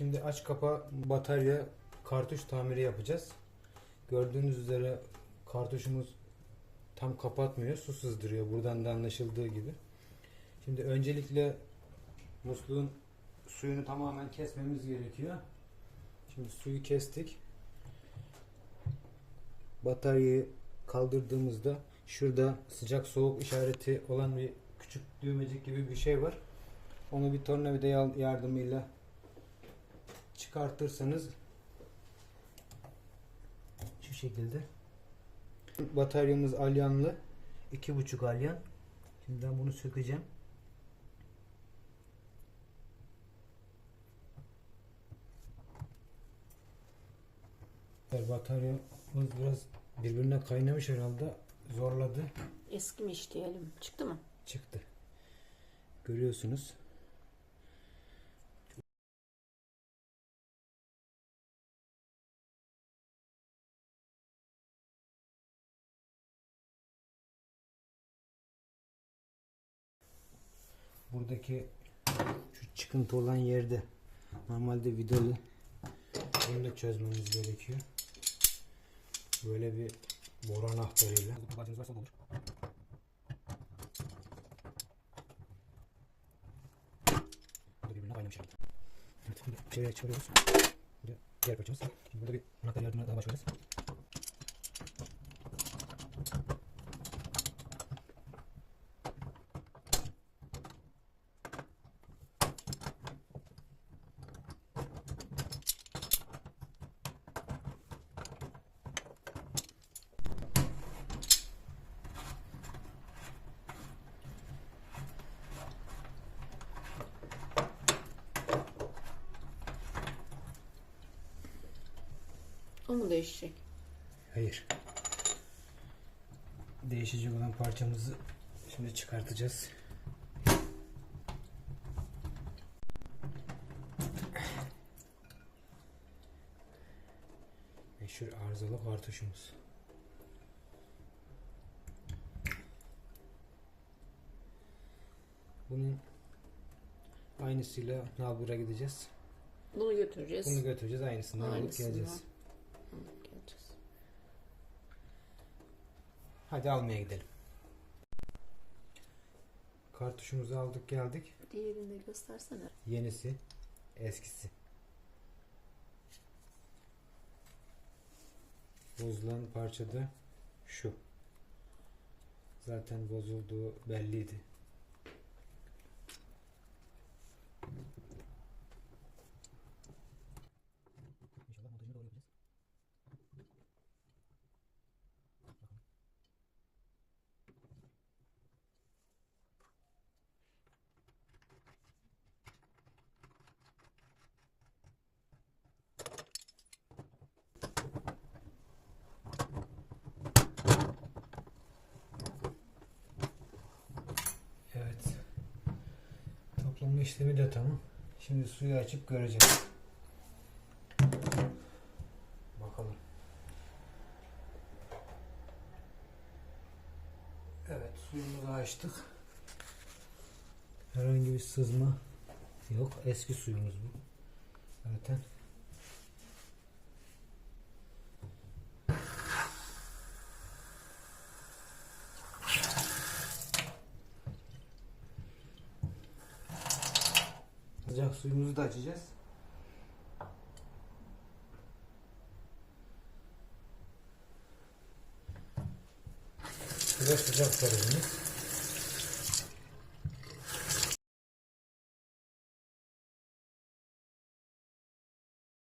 Şimdi aç kapa batarya kartuş tamiri yapacağız. Gördüğünüz üzere kartuşumuz tam kapatmıyor. Su sızdırıyor. Buradan da anlaşıldığı gibi. Şimdi öncelikle musluğun suyunu tamamen kesmemiz gerekiyor. Şimdi suyu kestik. Bataryayı kaldırdığımızda şurada sıcak soğuk işareti olan bir küçük düğmecik gibi bir şey var. Onu bir tornavida yardımıyla çıkartırsanız şu şekilde. Bataryamız alyanlı. İki buçuk alyan. Şimdi ben bunu sökeceğim. Bataryamız biraz birbirine kaynamış herhalde. Zorladı. Eskimiş diyelim. Çıktı mı? çıktı. Görüyorsunuz buradaki şu çıkıntı olan yerde normalde vidalı bunu da çözmemiz gerekiyor. Böyle bir boran anahtarıyla. Bacımız varsa olur. Birbirine şeye çıkarıyoruz. Burada diğer parçamız. Şimdi burada bir anahtar yardımına daha başlıyoruz. O mu değişecek? Hayır. Değişecek olan parçamızı şimdi çıkartacağız. Meşhur arızalı kartuşumuz. Bunun aynısıyla nalbura gideceğiz. Bunu götüreceğiz. Bunu götüreceğiz aynısından alıp Aynısından. geleceğiz. Alıp geleceğiz. Hadi almaya gidelim. Kartuşumuzu aldık geldik. Diğerini de göstersene. Yenisi, eskisi. Bozulan parça da şu. Zaten bozulduğu belliydi. İnşallah montajını doğru yapacağız. Bakalım. Evet. Toplama işlemi de tamam. Şimdi suyu açıp göreceğiz. Bakalım. Evet suyumuzu açtık. Herhangi bir sızma yok. Eski suyumuz bu. Zaten. Sıcak suyumuzu da açacağız. Sıcak sıcak sarılmış.